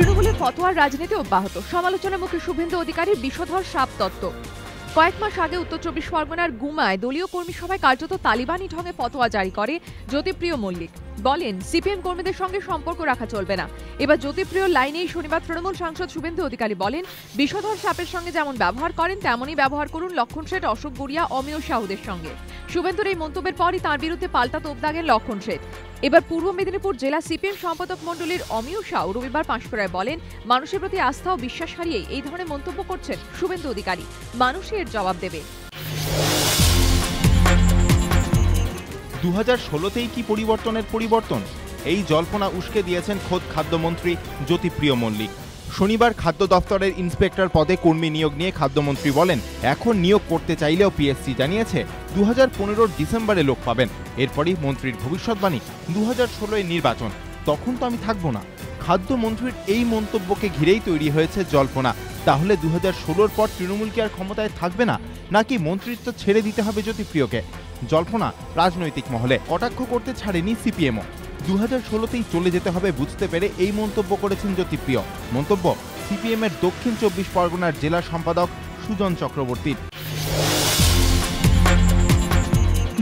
তৃণমূলে ফতোয়ার রাজনীতি অব্যাহত। সমালোচনার মুখে শুভেন্দু অধিকারীর বিষধর সাপ তত্ত্ব। কয়েক মাস আগে উত্তর চব্বিশ পরগনার গুমায় দলীয় কর্মী সভায় কার্যত তালিবানি ঢঙে ফতোয়া জারি করে জ্যোতিপ্রিয় মল্লিক। বলেন, সিপিএম কর্মীদের সঙ্গে সম্পর্ক রাখা চলবে না। এবার জ্যোতিপ্রিয় লাইনেই শনিবার তৃণমূল সাংসদ শুভেন্দু অধিকারী বলেন, বিষধর সাপের সঙ্গে যেমন ব্যবহার করেন, তেমনই ব্যবহার করুন লক্ষণ শেঠ, অশোক গুড়িয়া, অমিয় সাহুদের সঙ্গে। শুভেন্দুর এই মন্তব্যের পরই তাঁর বিরুদ্ধে পাল্টা তোপ দাগেন লক্ষণ শেঠ। এবার পূর্ব মেদিনীপুর জেলা সিপিএম সম্পাদক মণ্ডলীর অমিয় সাউ রবিবার পাঁশকুড়ায় বলেন, মানুষের প্রতি আস্থা ও বিশ্বাস হারিয়ে এই ধরনের মন্তব্য করছেন শুভেন্দু অধিকারী। মানুষই এর জবাব দেবে। দু হাজার ষোলোতেই কি পরিবর্তনের পরিবর্তন? এই জল্পনা উস্কে দিয়েছেন খোদ খাদ্যমন্ত্রী জ্যোতিপ্রিয় মল্লিক। শনিবার খাদ্য দফতরের ইন্সপেক্টর পদে কর্মী নিয়োগ নিয়ে খাদ্যমন্ত্রী বলেন, এখন নিয়োগ করতে চাইলেও পিএসসি জানিয়েছে দু হাজার ডিসেম্বরে লোক পাবেন। এরপরই মন্ত্রীর ভবিষ্যৎবাণী দু হাজার ষোলোয় নির্বাচন। তখন তো আমি থাকব না। খাদ্যমন্ত্রীর এই মন্তব্যকে ঘিরেই তৈরি হয়েছে জল্পনা। তাহলে দু হাজার পর তৃণমূল কি আর ক্ষমতায় থাকবে না? নাকি মন্ত্রিত্ব ছেড়ে দিতে হবে জ্যোতিপ্রিয়কে? জল্পনা রাজনৈতিক মহলে। কটাক্ষ করতে ছাড়েনি সিপিএমও। দু হাজার ষোলোতেই চলে যেতে হবে বুঝতে পেরে এই মন্তব্য করেছেন জ্যোতিপ্রিয়। মন্তব্য, সিপিএমের দক্ষিণ চব্বিশ পরগনার জেলা সম্পাদক সুজন চক্রবর্তীর।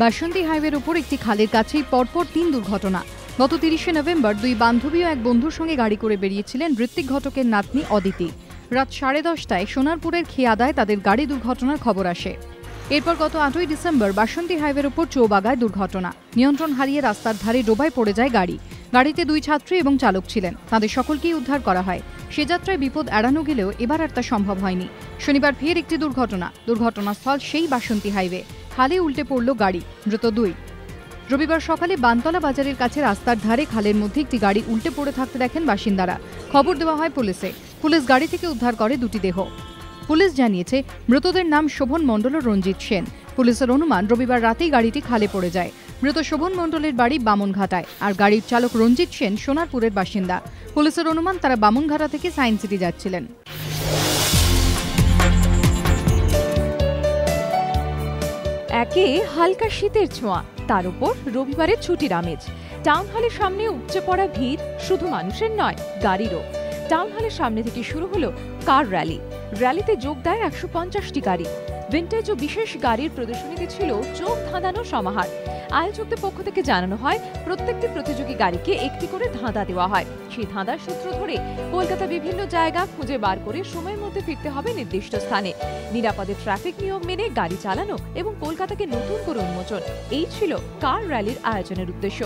বাসন্তী হাইওয়ের উপর একটি খালের কাছেই পরপর তিন দুর্ঘটনা। গত তিরিশে নভেম্বর দুই বান্ধবী ও এক বন্ধুর সঙ্গে গাড়ি করে বেরিয়েছিলেন ঋত্বিক ঘটকের নাতনি অদিতি। রাত সাড়ে দশটায় সোনারপুরের খেয়াদায় তাদের গাড়ি দুর্ঘটনার খবর আসে। এরপর গত আটই ডিসেম্বর বাসন্তী হাইওয়ের উপর চৌবাগায় দুর্ঘটনা। নিয়ন্ত্রণ হারিয়ে রাস্তার ধারে ডোবায় পড়ে যায় গাড়ি। গাড়িতে দুই ছাত্রী এবং চালক ছিলেন। তাদের সকলকেই উদ্ধার করা হয়। সে যাত্রায় বিপদ এড়ানো গেলেও এবার আর তা সম্ভব হয়নি। শনিবার ফের একটি দুর্ঘটনা। দুর্ঘটনাস্থল সেই বাসন্তী হাইওয়ে। খালে উল্টে পড়ল গাড়ি, মৃত দুই। রবিবার সকালে বানতলা বাজারের কাছে রাস্তার ধারে খালের মধ্যে একটি গাড়ি উল্টে পড়ে থাকতে দেখেন বাসিন্দারা। খবর দেওয়া হয় পুলিশে। পুলিশ গাড়ি থেকে উদ্ধার করে দুটি দেহ। পুলিশ জানিয়েছে, মৃতদের নাম শোভন মণ্ডল ও রঞ্জিত সেন। পুলিশের অনুমান, রবিবার রাতেই গাড়িটি খালে পড়ে যায়। মৃত শোভন মণ্ডলের বাড়ি বামনঘাটায়, আর গাড়ির চালক রঞ্জিত সেন সোনারপুরের বাসিন্দা। পুলিশের অনুমান, তারা বামনঘাটা থেকে সায়েন্স সিটি যাচ্ছিলেন। একে হালকা শীতের ছোঁয়া, তার উপর রবিবারের ছুটির আমেজ। টাউন হলের সামনে উপচে পড়া ভিড় শুধু মানুষের নয়, গাড়িরও। টাউন হলের সামনে থেকে শুরু হলো কার র্যালি। র্যালিতে যোগ দেয় একশো পঞ্চাশটি গাড়ি। ভিন্টেজ ও বিশেষ গাড়ির প্রদর্শনীতে ছিল চোখ ধাঁধানো সমাহার। আয়োজকদের পক্ষ থেকে জানানো হয়, প্রত্যেকটি প্রতিযোগী গাড়িকে একটি করে ধাঁধা দেওয়া হয়। সেই ধাঁধার সূত্র ধরে কলকাতা বিভিন্ন জায়গা খুঁজে বার করে সময়ের মধ্যে ফিরতে হবে নির্দিষ্ট স্থানে। নিরাপদে ট্রাফিক নিয়ম মেনে গাড়ি চালানো এবং কলকাতাকে নতুন করে উন্মোচন, এই ছিল কার র্যালির আয়োজনের উদ্দেশ্য।